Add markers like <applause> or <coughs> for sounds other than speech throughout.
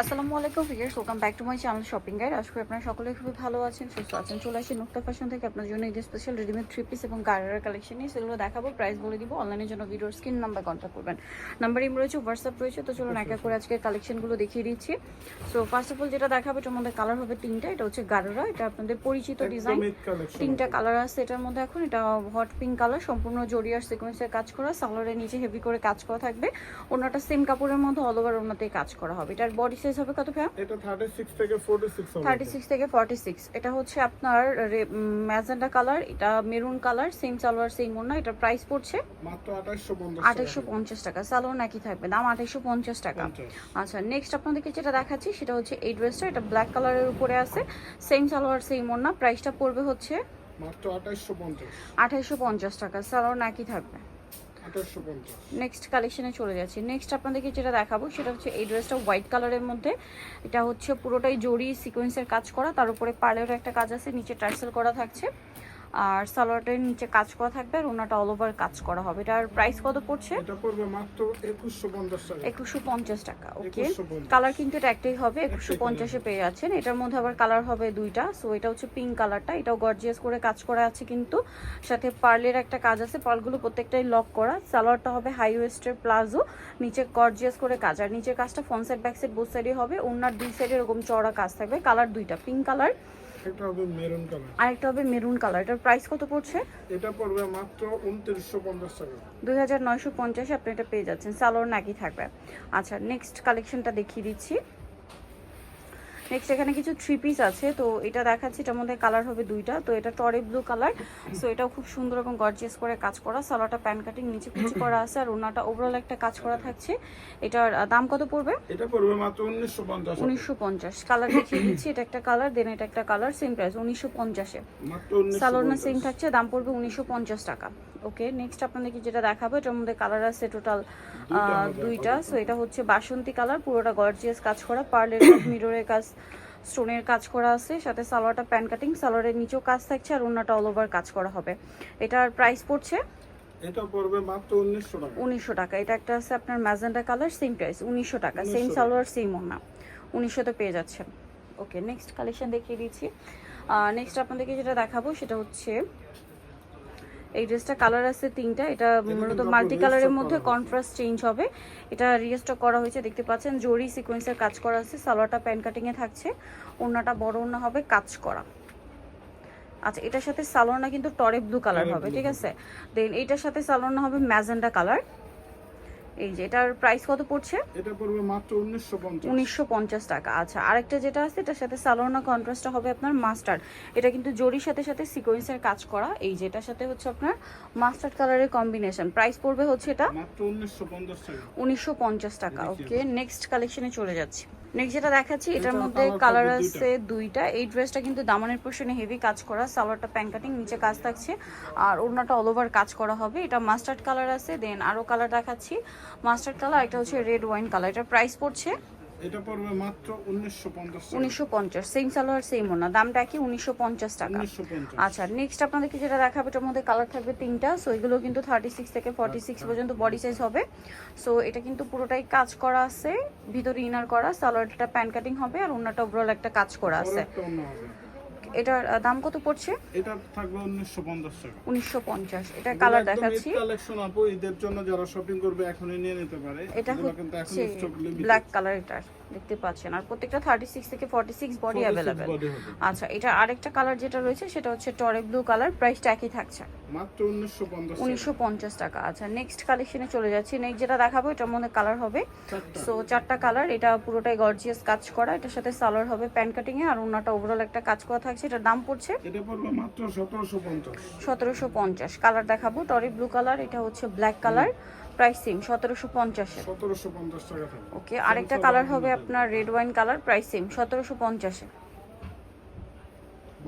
আসসালামু আলাইকুম viewers welcome back to my channel shopping guide আশা করি আপনারা সকলে খুবই ভালো আছেন সুস্থ আছেন। চলে আসি নুক্তা ফ্যাশন থেকে আপনার জন্য ঈদের স্পেশাল রেডিমেড থ্রি পিস এবং কালেকশন নিয়ে। সেগুলো দেখাবো প্রাইস বলে দিব অনলাইনের জন্য ভিডিওর স্ক্রিন নাম্বার কন্ট্যাক্ট করবেন। নাম্বার ইম রয়েছে হোয়াটসঅ্যাপ রয়েছে তো চলুন এক এক করে আজকে কালেকশনগুলো দেখিয়ে দিচ্ছি। সো ফার্স্ট অফ অল যেটা দেখাবো এটার মধ্যে কালার হবে তিনটা এটা হচ্ছে গার্ডারা এটা আপনাদের পরিচিত ডিজাইন তিনটা কালার আছে এটার মধ্যে এখন এটা হট পিঙ্ক কালার সম্পূর্ণ জরিয়ার সিকোয়েন্সের কাজ করা সালোয়ারের নিচে হেভি করে কাজ করা থাকবে। ওনাটা সেম কাপড়ের মধ্যে অল ওভার ওনাতেই কাজ করা হবে। এটার বডি সাইজ হবে কত ফ্যাম এটা 36 থেকে 46 হবে। থার্টি সিক্স থেকে ফর্টি সিক্স এটা হচ্ছে আপনার ম্যাজেন্ডা কালার এটা maroon colour same salwar same ওনা এটার প্রাইস পড়ছে মাত্র 2850 আঠাইশো পঞ্চাশ টাকা সালোয়ার নাকি থাকবে দাম আঠাইশো পঞ্চাশ টাকা। আচ্ছা নেক্সট আপনাদেরকে যেটা দেখাচ্ছি সেটা হচ্ছে এই ড্রেসটা এটা ব্ল্যাক কালারের উপরে আছে সেম সালোয়ার সেম ওনা প্রাইসটা পড়বে হচ্ছে মাত্র 2850 আঠাইশো পঞ্চাশ টাকা সালোয়ার নাকি থাকবে। 2850 নেক্সট কালেকশনে চলে যাচ্ছি। নেক্সট আপনাদেরকে যেটা দেখাবো, সেটা হচ্ছে এই ড্রেসটা হোয়াইট কালারের মধ্যে। এটা হচ্ছে পুরোটাই জড়ি সিকোয়েন্সের কাজ করা। তার উপরে পার্লের একটা কাজ আছে, নিচে ট্রাইসেল করা থাকছে। আর সালোয়ারটার নিচে কাজ করা থাকবে আর ওনাটা অল ওভার কাজ করা হবে। এটার প্রাইস কত পড়ছে? এটা পড়বে মাত্র 2150 টাকা। একুশশো পঞ্চাশ টাকা ওকে কালার কিন্তু এটা একটাই হবে একুশশো পঞ্চাশে পেয়ে যাচ্ছেন। এটার মধ্যে আবার কালার হবে দুইটা সো এটা হচ্ছে পিঙ্ক কালারটা এটাও গর্জিয়াস করে কাজ করা আছে কিন্তু। সাথে পার্লের একটা কাজ আছে পার্লগুলো প্রত্যেকটাই লক করা। সালোয়ারটা হবে হাই ওয়েস্টের প্লাজো নিচে গর্জিয়াস করে কাজ। আর নিচের কাজটা front side back side both সাইডে হবে। ওনার দুই সাইডে এরকম চড়া কাজ থাকবে কালার দুইটা পিঙ্ক কালার এটা হবে মেরুন কালার। আরেকটা হবে মেরুন কালার। এটার প্রাইস কত পড়ছে? এটা পড়বে মাত্র 2950 টাকা। দুই হাজার নয়শো পঞ্চাশে আপনি এটা পেয়ে যাচ্ছেন। সালোয়ার নাকি থাকবে। আচ্ছা নেক্সট কালেকশনটা দেখিয়ে দিচ্ছি। নেক্সট এখানে কিছু থ্রি পিস আছে তো এটা দেখাচ্ছি এটার মধ্যে কালার হবে দুইটা তো এটা টরে ব্লু কালার সো এটাও খুব সুন্দর এবং গর্জিয়াস করে কাজ করা সালোয়ারটা প্যান কাটিং নিচে কুচি <coughs> করা আছে আর ওনাটা ওভারঅল একটা কাজ করা থাকছে এটার দাম কত পড়বে? এটা পড়বে মাত্র 1950 উনিশশো পঞ্চাশ কালার দেখিয়ে <coughs> দিচ্ছি এটা একটা কালার দেন এটা একটা কালার সেম প্রাইস উনিশশো পঞ্চাশে। মাত্র সালোয়ার না সেম থাকছে দাম পড়বে উনিশশো পঞ্চাশ টাকা। ওকে নেক্সট আপনাদেরকে যেটা দেখাবো এটার মধ্যে কালার আছে টোটাল দুইটা সো এটা হচ্ছে বাসন্তী কালার পুরোটা গর্জিয়াস কাজ করা। পার্লের মিররের কাজ স্টোনের কাজ করা আছে। সাথে সালোয়ারটা প্যান কাটিং সালোয়ারের নিচেও কাজ থাকছে আর অন্যটা অল ওভার কাজ করা হবে। এটার প্রাইস পড়ছে এটা পড়বে মাত্র 1900 টাকা। উনিশশো টাকা। এটা একটা আছে আপনার কালার সেম প্রাইস উনিশশো টাকা। সেম সালোয়ার সেম ওনা পেয়ে যাচ্ছেন। ওকে নেক্সট কালেকশন দেখিয়ে দিচ্ছি। নেক্সট আপনাদেরকে যেটা দেখাবো সেটা হচ্ছে এই ড্রেসটা কালার আছে তিনটা। এটা মূলত মাল্টি কালারের মধ্যে। কন্ট্রাস্ট চেঞ্জ হবে। এটা রিস্টক করা হয়েছে দেখতে পাচ্ছেন জরি সিকোয়েন্সের কাজ করা আছে সালোয়ারটা প্যান কাটিংয়ে থাকছে। ওড়নাটা বড় অন্য হবে কাজ করা। আচ্ছা এটার সাথে সালোয়ারটা কিন্তু টরে ব্লু কালার হবে ঠিক আছে? দেন এটার সাথে সালোয়ারটা হবে ম্যাজেন্ডা কালার এই যে এটার প্রাইস কত পড়ছে? এটা পড়বে মাত্র 1950 উনিশশো পঞ্চাশ টাকা। আচ্ছা আরেকটা যেটা আছে এটার সাথে সালোনা কন্ট্রাস্টটা হবে আপনার মাস্টার্ড এটা কিন্তু জরির সাথে সাথে সিকোয়েন্সের কাজ করা। এই যেটার সাথে হচ্ছে আপনার মাস্টার্ড কালারের কম্বিনেশন প্রাইস পড়বে হচ্ছে এটা? মাত্র 1950 টাকা। উনিশশো পঞ্চাশ টাকা ওকে নেক্সট কালেকশনে চলে যাচ্ছি। নেক্সট যেটা দেখাচ্ছি এটার মধ্যে কালার আছে দুইটা। এই ড্রেসটা কিন্তু দামানের পোর্শনে হেভি কাজ করা সালোয়ারটা প্যান কাটিং নিচে কাজ থাকছে। আর ওড়নাটা অল ওভার কাজ করা হবে। এটা মাস্টার্ড কালার আছে দেন আরও কালার দেখাচ্ছি। মাস্টার্ড কালার একটা হচ্ছে রেড ওয়াইন কালার এটার প্রাইস পড়ছে এটা পড়বে মাত্র 1950 টাকা। উনিশশো পঞ্চাশ সেম সালোয়ার সেম ওনা দামটা কি? উনিশশো পঞ্চাশ টাকা। 1950 আচ্ছা নেক্সট আপনাদেরকে যেটা দেখাবে এটার মধ্যে কালার থাকবে তিনটা। সো এগুলো কিন্তু থার্টি সিক্স থেকে ফর্টি সিক্স পর্যন্ত বডি সাইজ হবে। সো এটা কিন্তু পুরোটাই কাজ করা আছে। ভিতরে ইনার করা সালোয়ারটা প্যান কাটিং হবে আর ওনাটা ওভারঅল একটা কাজ করা আছে। এটার দাম কত পড়ছে? এটা থাকবে 1950 টাকা। উনিশশো পঞ্চাশ। এটা কালার দেখাচ্ছি। কালেকশন আপু ঈদের জন্য যারা শপিং করবে এখনই নিয়ে নিতে পারে। এটা কিন্তু এখন স্টক লিমিটেড ব্ল্যাক কালার এটা দেখতে পাচ্ছেন। আর প্রত্যেকটা থার্টি সিক্স থেকে ফর্টি সিক্স বডি অ্যাভেলেবেল আচ্ছা এটা আরেকটা কালার যেটা রয়েছে সেটা হচ্ছে টরে ব্লু কালার প্রাইসটা একই থাকছে। মাত্র 1950 উনিশশো পঞ্চাশ টাকা। আচ্ছা নেক্সট কালেকশনে চলে যাচ্ছি। নেক্সট যেটা দেখাবো এটার মধ্যে কালার হবে। সো চারটা কালার এটা পুরোটাই গর্জিয়াস কাজ করা। এটার সাথে সালোয়ার হবে প্যান্ট কাটিং এ আর ওনাটা ওভারঅল একটা কাজ করা থাকছে। এটার দাম পড়ছে? এটা পড়বে মাত্র 1750 সতেরোশো পঞ্চাশ। কালার দেখাবো টরি ব্লু কালার এটা হচ্ছে ব্ল্যাক কালার প্রাইস সেম 1750 টাকা ওকে আরেকটা কালার হবে আপনার red wine colour price same সতেরোশো পঞ্চাশে।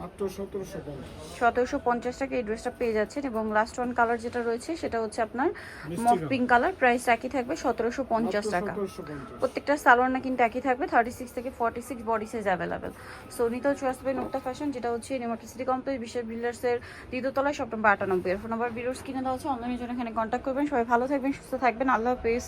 মাত্র 1750 টাকা এই ড্রেসটা পেয়ে যাচ্ছেন এবং লাস্ট ওয়ান কালার যেটা রয়েছে সেটা হচ্ছে আপনার মফ পিঙ্ক কালার প্রাইস একই থাকবে সতেরোশো পঞ্চাশ মাত্র টাকা। প্রত্যেকটা কিন্তু একই থাকবে থার্টি সিক্স থেকে forty six body size available so নিতেও চলে নোকটা ফ্যাশন যেটা হচ্ছে নিউমার্কেট সিটি কমপ্লেক্স বিশেষ বিল্ডার্সের দ্বিতীয়তলায় সপ্তাহ আটানব্বই। এর ফোন নাম্বার ভিডিওস কিনে দেওয়া হচ্ছে অনলাইনের জন্য এখানে কন্ট্যাক্ট করবেন। সবাই ভালো থাকবেন সুস্থ থাকবেন। আল্লাহ হাফেজ।